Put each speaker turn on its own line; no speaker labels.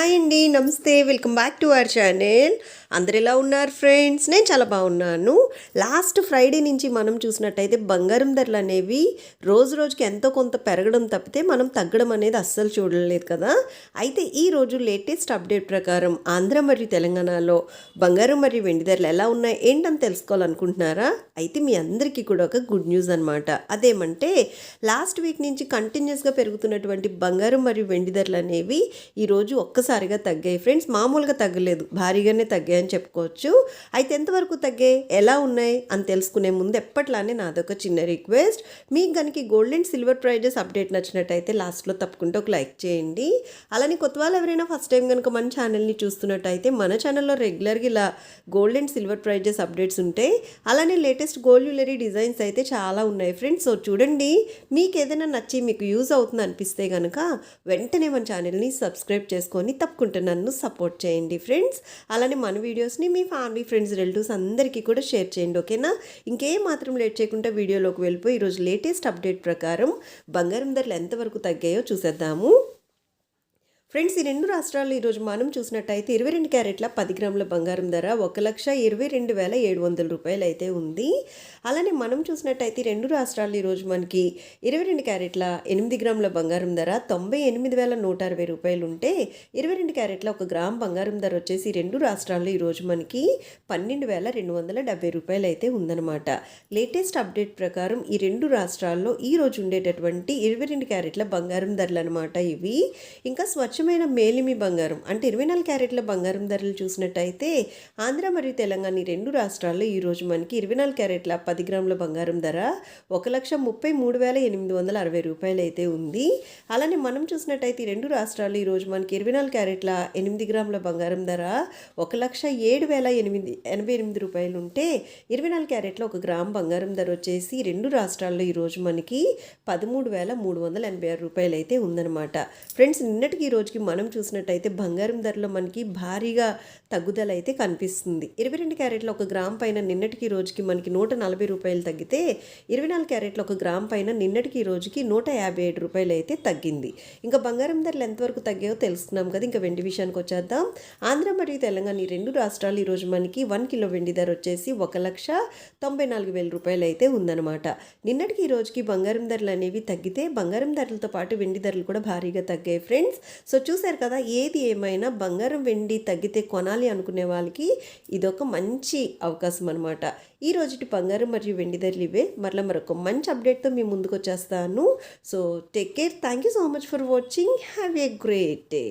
Hi అండి నమస్తే. Welcome back to our channel. అందరు ఎలా ఉన్నారు ఫ్రెండ్స్? నేను చాలా బాగున్నాను. లాస్ట్ ఫ్రైడే నుంచి మనం చూసినట్టయితే బంగారం ధరలు అనేవి రోజు రోజుకి ఎంతో కొంత పెరగడం తప్పితే మనం తగ్గడం అనేది అస్సలు చూడలేదు కదా. అయితే ఈ రోజు లేటెస్ట్ అప్డేట్ ప్రకారం ఆంధ్ర మరియు తెలంగాణలో బంగారం మరియు వెండి ధరలు ఎలా ఉన్నాయి ఏంటని తెలుసుకోవాలనుకుంటున్నారా? అయితే మీ అందరికీ కూడా ఒక గుడ్ న్యూస్ అనమాట అదేమంటే లాస్ట్ వీక్ నుంచి కంటిన్యూస్గా పెరుగుతున్నటువంటి బంగారం మరియు వెండి ధరలు అనేవి ఈరోజు ఒక్కసారిగా తగ్గాయి. ఫ్రెండ్స్ మామూలుగా తగ్గలేదు. భారీగానే తగ్గాయి అని చెప్పుకోవచ్చు. అయితే ఎంతవరకు తగ్గాయి? ఎలా ఉన్నాయి? అని తెలుసుకునే ముందు ఎప్పట్లానే నాదొక చిన్న రిక్వెస్ట్. మీకు కనుక gold and silver prizes update నచ్చినట్టయితే లాస్ట్లో తప్పకుండా ఒక లైక్ చేయండి. అలానే కొత్త వాళ్ళు ఎవరైనా ఫస్ట్ టైం కనుక మన ఛానల్ని చూస్తున్నట్టయితే మన ఛానల్లో రెగ్యులర్గా ఇలా gold and silver prizes updates ఉంటాయి. అలానే లేటెస్ట్ గోల్డ్ జ్యువెలరీ డిజైన్స్ అయితే చాలా ఉన్నాయి ఫ్రెండ్స్. సో చూడండి. మీకు ఏదైనా నచ్చి మీకు యూజ్ అవుతుంది అనిపిస్తే కనుక వెంటనే మన ఛానల్ని సబ్స్క్రైబ్ చేసుకొని తప్పకుండా నన్ను సపోర్ట్ చేయండి ఫ్రెండ్స్ అలానే మన వీడియోస్ని మీ ఫ్యామిలీ ఫ్రెండ్స్ రిలేటివ్స్ అందరికీ కూడా షేర్ చేయండి ఓకేనా ఇంకేం మాత్రం లేట్ చేయకుండా వీడియోలోకి వెళ్ళిపోయి ఈరోజు లేటెస్ట్ అప్డేట్ ప్రకారం బంగారం ధరలు ఎంతవరకు తగ్గాయో చూసేద్దాము. ఫ్రెండ్స్ ఈ రెండు రాష్ట్రాల్లో ఈరోజు మనం చూసినట్టయితే ఇరవై రెండు క్యారెట్ల పది గ్రాముల బంగారం ధర ఒక లక్ష ఇరవై రెండు వేల ఏడు వందల రూపాయలు అయితే ఉంది. అలానే మనం చూసినట్టయితే రెండు రాష్ట్రాలు ఈరోజు మనకి ఇరవై రెండు క్యారెట్ల ఎనిమిది గ్రాముల బంగారం ధర తొంభై ఎనిమిది వేల నూట అరవై రూపాయలు ఉంటే ఇరవై రెండు క్యారెట్ల ఒక గ్రామ్ బంగారం ధర వచ్చేసి రెండు రాష్ట్రాల్లో ఈరోజు మనకి పన్నెండు వేల రెండు వందల డెబ్బై రూపాయలు అయితే ఉందన్నమాట. లేటెస్ట్ అప్డేట్ ప్రకారం ఈ రెండు రాష్ట్రాల్లో ఈ రోజు ఉండేటటువంటి ఇరవై రెండు క్యారెట్ల బంగారం ధరలు అనమాట ఇవి. ఇంకా స్వచ్ఛ స్వచ్ఛమైన మేలిమి బంగారం. అంటే ఇరవై నాలుగు క్యారెట్ల బంగారం ధరలు చూసినట్టయితే ఆంధ్ర మరియు తెలంగాణ ఈ రెండు రాష్ట్రాల్లో ఈరోజు మనకి ఇరవై నాలుగు క్యారెట్ల పది గ్రాముల బంగారం ధర ఒక లక్ష ముప్పై మూడు వేల ఎనిమిది వందల అరవై రూపాయలు అయితే ఉంది. అలానే మనం చూసినట్టయితే ఈ రెండు రాష్ట్రాల్లో ఈరోజు మనకి ఇరవై నాలుగు క్యారెట్ల ఎనిమిది గ్రాముల బంగారం ధర ఒక లక్ష ఏడు వేల ఎనిమిది ఎనభై ఎనిమిది రూపాయలు ఉంటే ఇరవై నాలుగు క్యారెట్ల ఒక గ్రామ్ బంగారం ధర వచ్చేసి రెండు రాష్ట్రాల్లో ఈరోజు మనకి పదమూడు వేల మూడు వందల ఎనభై ఆరు రూపాయలు అయితే ఉందన్నమాట. ఫ్రెండ్స్ నిన్నటికి ఈ రోజుకి మనం చూసినట్టయితే బంగారం ధరలో మనకి భారీగా తగ్గుదల అయితే కనిపిస్తుంది. ఇరవై రెండు క్యారెట్ల ఒక గ్రామ్ పైన నిన్నటికి రోజుకి మనకి నూట నలభై రూపాయలు తగ్గితే ఇరవై నాలుగు క్యారెట్ల ఒక గ్రామ్ పైన నిన్నటికి రోజుకి నూట యాభై ఏడు రూపాయలు అయితే తగ్గింది. ఇంకా బంగారం ధరలు ఎంతవరకు తగ్గాయో తెలుసుకున్నాం కదా ఇంకా వెండి విషయానికి వచ్చేద్దాం. ఆంధ్ర మరియు తెలంగాణ ఈ రెండు రాష్ట్రాలు ఈరోజు మనకి వన్ కిలో వెండి ధర వచ్చేసి ఒక లక్ష తొంభై నాలుగు వేల రూపాయలు అయితే ఉందన్నమాట. నిన్నటికి ఈ రోజుకి బంగారం ధరలు అనేవి తగ్గితే బంగారం ధరలతో పాటు వెండి ధరలు కూడా భారీగా తగ్గాయి ఫ్రెండ్స్. సో చూశారు కదా ఏది ఏమైనా బంగారం వెండి తగ్గితే కొనాలి అనుకునే వాళ్ళకి ఇదొక మంచి అవకాశం అనమాట ఈ రోజుటి బంగారం మరియు వెండి ధరలు ఇవే. మరలా మరొక మంచి అప్డేట్తో మీ ముందుకు వచ్చేస్తాను. So take care thank you so much for watching have a great day